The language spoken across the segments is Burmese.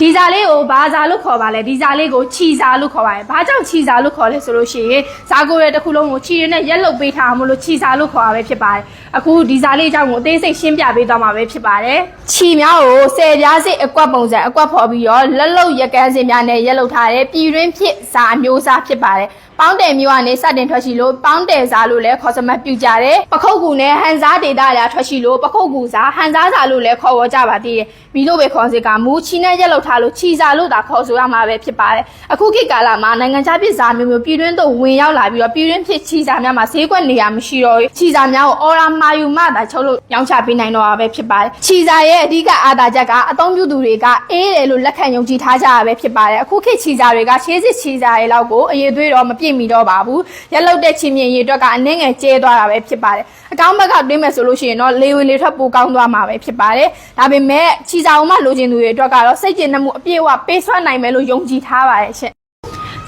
ဒီဇာလေးကိုဘာဇာလို့ခေါ်ပါလဲဒီဇာလေးကိုခြီဇာလို့ခေါ်ပါတယ်ဘာကြောင့်ခြီဇာလို့ခေါ်လဲဆိုလို့ရှိရင်ဇာကိုရဲ့တစ်ခုလုံးကိုခြီရနဲ့ရက်လုတ်ပေးထားအောင်မလို့ခြီဇာလို့ခေါ်ရပဲဖြစ်ပါတယ်အခုဒီဇာလေးအကြောင်းကိုအသေးစိတ်ရှင်းပြပေးသွားမှာပဲဖြစ်ပါတယ်ခြီများကိုဆယ်ပြားစစ်အကွက်ပုံစံအကွက်ဖော်ပြီးတော့လက်လုတ်ရက်ကန်းစင်များနဲ့ရက်လုတ်ထားတဲ့ပြည်တွင်းဖြစ်ဇာအမျိုးအစားဖြစ်ပါတယ် ပေါင်းတယ်မျိုးကနေစတင်ထွက်ရှိလို့ပေါင်းတယ်စားလို့လည်းခေါ်စမတ်ပြုကြတယ်ပခုတ်ကူနဲ့ဟန်စားဒေတာလည်းထွက်ရှိလို့ပခုတ်ကူစားဟန်စားစားလို့လည်းခေါ်ဝေါ်ကြပါသေးတယ်ပြီးလို့ပဲခေါ်စစ်ကမူချီနဲ့ရက်လောက်ထားလို့ချီစားလို့သာခေါ်ဆိုရမှာပဲဖြစ်ပါတယ်အခုခေတ်ကာလမှာနိုင်ငံခြားပြည်စားမျိုးမျိုးပြည်တွင်းသို့ဝင်ရောက်လာပြီးတော့ပြည်တွင်းဖြစ်ချီစားများမှာဈေးကွက်နေရမရှိတော့ဘူးချီစားများကိုအော်ရာမာယူမသာချုပ်လို့ရောင်းချပေးနိုင်တော့တာပဲဖြစ်ပါတယ်ချီစားရဲ့အဓိကအာသာချက်ကအသုံးပြုသူတွေကအေးတယ်လို့လက်ခံယုံကြည်ထားကြတာပဲဖြစ်ပါတယ်အခုခေတ်ချီစားတွေကရှေးစစ်ချီစားရဲ့လောက်ကိုအရေးသွေးတော့မပြည့်မီတော့ပါဘူးရက်လောက်တဲ့ချီမြင့်ရေအတွက်ကအနှင်းငယ်ကျဲသွားတာပဲဖြစ်ပါတယ်အကောင်းဘက်ကတွေးမယ်ဆိုလို့ရှိရင်တော့လေဝင်လေထွက်ပိုကောင်းသွားမှာပဲဖြစ်ပါတယ်ဒါပေမဲ့ချီစားအောင်မှလိုချင်သူတွေအတွက်ကတော့စိတ်ကျဉ်နှမှုအပြည့်အဝပေးဆွနိုင်မယ်လို့ယုံကြည်ထားပါတယ်ရှင့်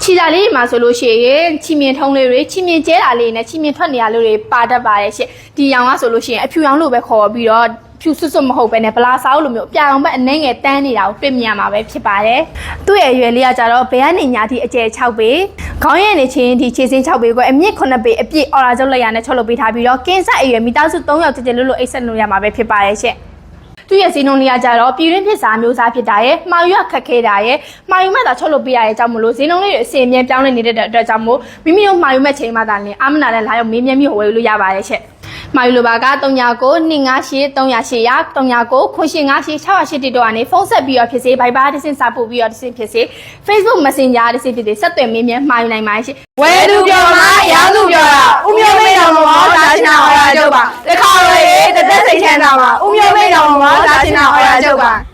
ချီတာလေးတွေမှာဆိုလို့ရှိရင်ချီမြင်ထုံးလေးတွေချီမြင်ကျဲတာလေးနဲ့ချီမြင်ထွက်နေရလို့တွေပါတတ်ပါရဲ့ရှင့်ဒီရောင်ကဆိုလို့ရှိရင်အဖြူရောင်လို့ပဲခေါ်ပြီးတော့ ဖြူစွတ်စွတ်မဟုတ်ပဲနဲ့ဗလာစားလို့မျိုးအပြာရောင်ဘက်အနှဲငယ်တန်းနေတာကိုတွေ့မြင်ရမှာပဲဖြစ်ပါတယ်သူ့ရဲ့အရွယ်လေးကကြတော့ဘယ်ကနေညာထိအကျယ်6ပေခေါင်းရည်နေချင်းဒီခြေစင်း6ပေကိုအမြင့်9ပေအပြည့်အော်ရာကျုပ်လက်ရနဲ့ချုပ်လုပ်ပေးထားပြီးတော့ကင်းဆက်အရွယ်မိသားစု3ယောက်တည်းတည်းလို့လို့အိတ်ဆက်လို့ရမှာပဲဖြစ်ပါတယ်ရှင့်သူ့ရဲ့စီနုံလေးကကြတော့ပြည်ရင်းဖြစ်စာမျိုးစားဖြစ်တာရဲ့မှာယူရခက်ခဲတာရဲ့မှာယူမဲ့တာချုပ်လို့ပြရတဲ့ကြောင့်မလို့ဇင်းလုံးလေးတွေအစီအမြဲပြောင်းလဲနေတဲ့အတွက်ကြောင့်မို့မိမိတို့မှာယူမဲ့ချိန်မှသာလင်အာမနာနဲ့လာရောက်မေးမြန်းပြီးဝယ်လို့ရပါတယ်ရှင့် မာယူလိုပါက39ကို258 308ရ39ခွန်ရှင်58 608တိတော့ကနေဖုန်းဆက်ပြီးတော့ဖြစ်စေ Viber တစ်စင်စာပို့ပြီးတော့တစ်စင်ဖြစ်စေ Facebook Messenger တစ်စင်ဖြစ်စေဆက်သွယ်မေးမြန်းမှာယူနိုင်ပါရှင့်ဝဲသူပြောမှာရောင်းသူပြောတာဦးမျိုးမိတ်တော်မောဒါချင်တာဟောရကျုပ်ပါတခါလေတသက်စိတ်ချမ်းသာပါဦးမျိုးမိတ်တော်မောဒါချင်တာဟောရကျုပ်ပါ